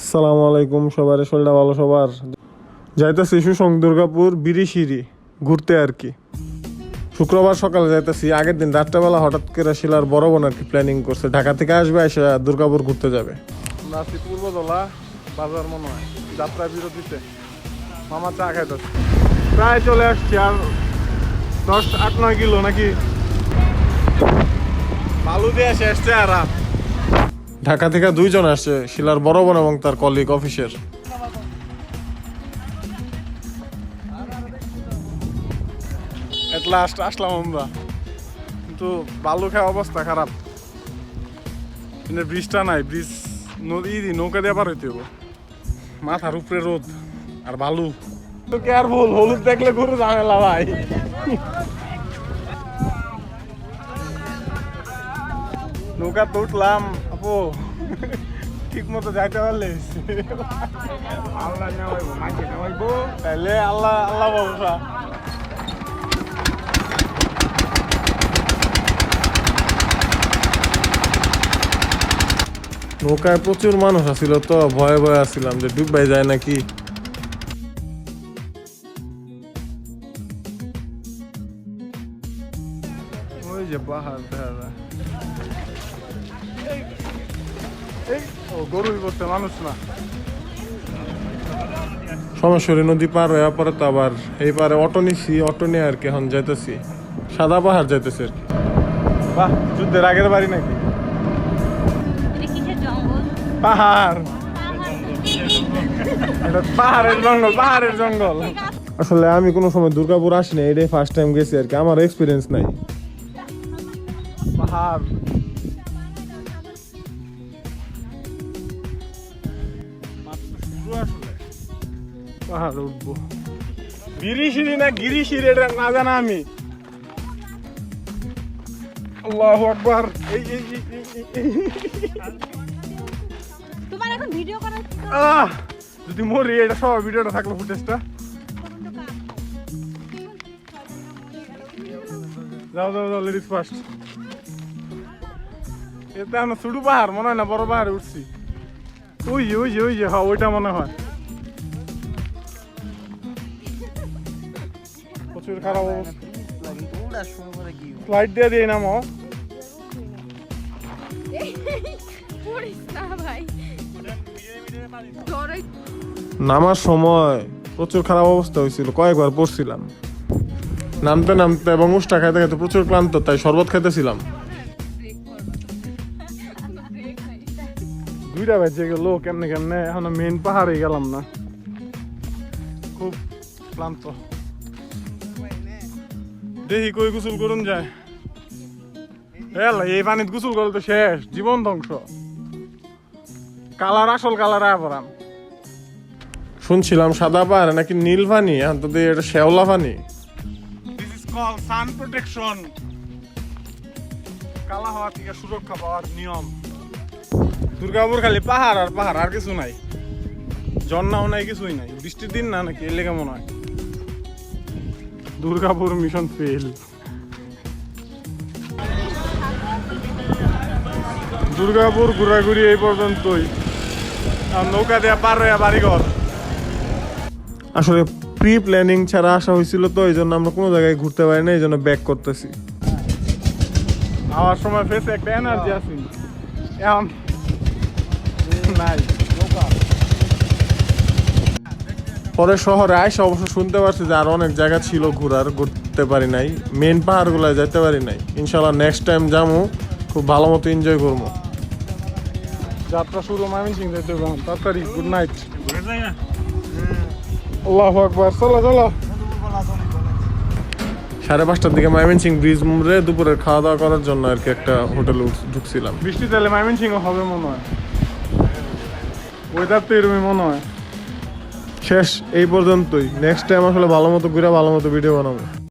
আসসালামু আলাইকুম সবার, শরীরটা ভালো সবার? যাইতেছি সুসং দুর্গাপুর বিরিশিরি ঘুরতে আর কি। শুক্রবার সকালে যাইতেছি, আগের দিন রাত্রেবেলা হঠাৎ করে শিলার বড় বোন আর কি প্ল্যানিং করছে। ঢাকা থেকে আসবে, এসে দুর্গাপুর ঘুরতে যাবে। নাসি পূর্বদলা বাজার মনে হয়। যাত্রা বিরতিতে মামা চা খাইতেছে প্রায় চলে আসছি, আর দশ আট নয় কিলো নাকি? বালু দিয়ে শেষ চেহারা ঢাকা থেকে দুইজন আসছে, শিলার বড় বোন এবং তার কলিগ অফিসের এট লাস্ট আসলাম আমরা। কিন্তু বালু খাওয়া অবস্থা খারাপ। কিন্তু ব্রিজটা নাই ব্রিজ নদী দি নৌকা দিয়ে পার হইতে মাথার উপরে রোদ আর বালু। তো কেয়ারফুল হলুদ দেখলে গরু ঝামেলা ভাই নৌকা তো উঠলাম। আপু ঠিক মতো যাইতে পারলে? আল্লাহ নেওয়াইবো মাইকে নেওয়াইবো। তাইলে আল্লাহ আল্লাহ ভরসা। নৌকায় প্রচুর মানুষ আছিল তো ভয়ে ভয়ে আসছিলাম যে ডুববাই যায় নাকি? ওই যে পাহাড় দেখা গরুই করতে মানুষ না সমস্যরি নদী পার হয়ে পরে তো আবার এই পারে অটো নিছি অটো নিয়ে আর কি এখন যাইতেছি। সাদা পাহাড় যাইতেছি আর কি। বাহ যুদ্ধের আগের বাড়ি নাকি? জঙ্গল? পাহাড়। এটা পাহাড়ের জঙ্গল পাহাড়ের জঙ্গল। আসলে আমি কোনো সময় দুর্গাপুর আসিনি এটাই ফার্স্ট টাইম গেছি আর কি আমার এক্সপিরিয়েন্স নাই। পাহাড়। পাহাড় উঠবো। গিরিশিরি না গিরিশিরি এটা না জানা আমি। আল্লাহু আকবার। এই এই এই, এই, এই, এই। তোমার এখন ভিডিও করার আহ যদি মরি এটা সব ভিডিওটা থাকল ফুটেজটা। যাও যাও যাও লেডিস ফার্স্ট এতে আমরা ছোট পাহাড় মনে হয় না বড় পাহাড়ে উঠছি। ওই যে ওই যে হ্যাঁ ওইটা মনে হয়। প্রচুর খারাপ অবস্থা। ফ্লাইট দিয়ে দিয়ে নামো। নামার সময় প্রচুর খারাপ অবস্থা হয়েছিল, কয়েকবার পড়ছিলাম। নামতে নামতে এবং উষ্টা খাইতে খাইতে প্রচুর ক্লান্ত, তাই শরবত খাইতেছিলাম। দুইটা বেজে গেল কেমনে কেমনে এখন মেন পাহাড়ে গেলাম না খুব ক্লান্ত দেখি কই গোসল করুন যায় এই পানিত গোসল করলে তো শেষ জীবন ধ্বংস কালার আসল কালার আবরাম শুনছিলাম সাদা পাহাড়ে নাকি নীল পানি এখন তো এটা শ্যাওলা পানি this is called sun protection কালা হওয়া থেকে সুরক্ষা পাওয়ার নিয়ম দুর্গাপুর খালি পাহাড় আর পাহাড়, আর কিছু নাই। ঝর্ণাও নাই, কিছুই নাই। বৃষ্টির দিন না নাকি? এলে কেমন হয়। দুর্গাপুর মিশন ফেল দুর্গাপুর ঘোরাঘুরি এই পর্যন্তই। আর নৌকা দেয়া পার হয়ে বাড়িঘর। আসলে প্রি প্ল্যানিং ছাড়া আসা হয়েছিল তো, এই জন্য আমরা কোনো জায়গায় ঘুরতে পারি না এই জন্য ব্যাক করতেছি। আমার সময় ফেসে একটা এনার্জি আছে। এখন নাই পরে শহরে আইসা অবশ্য শুনতে পারছি যে আর অনেক জায়গা ছিল ঘোরার ঘুরতে পারি নাই। মেন পাহাড়গুলোয় যেতে পারি নাই। ইনশাল্লাহ নেক্সট টাইম যাব খুব ভালো মতো এনজয় করব যাত্রা শুরু মামিন সিং যেতে। তাড়াতাড়ি গুড নাইট আল্লাহ আকবার। চলো চলো। সাড়ে পাঁচটার দিকে ময়মনসিং ব্রিজ মোড়ে দুপুরের খাওয়া দাওয়া করার জন্য আর কি একটা হোটেলে ঢুকছিলাম। বৃষ্টি তাহলে ময়মনসিং হবে মনে হয়। ওয়েদার তো এরকমই মনে হয়। শেষ এই পর্যন্তই। নেক্সট টাইম আসলে ভালো মতো ঘুরে ভালো মতো ভিডিও বানাবো।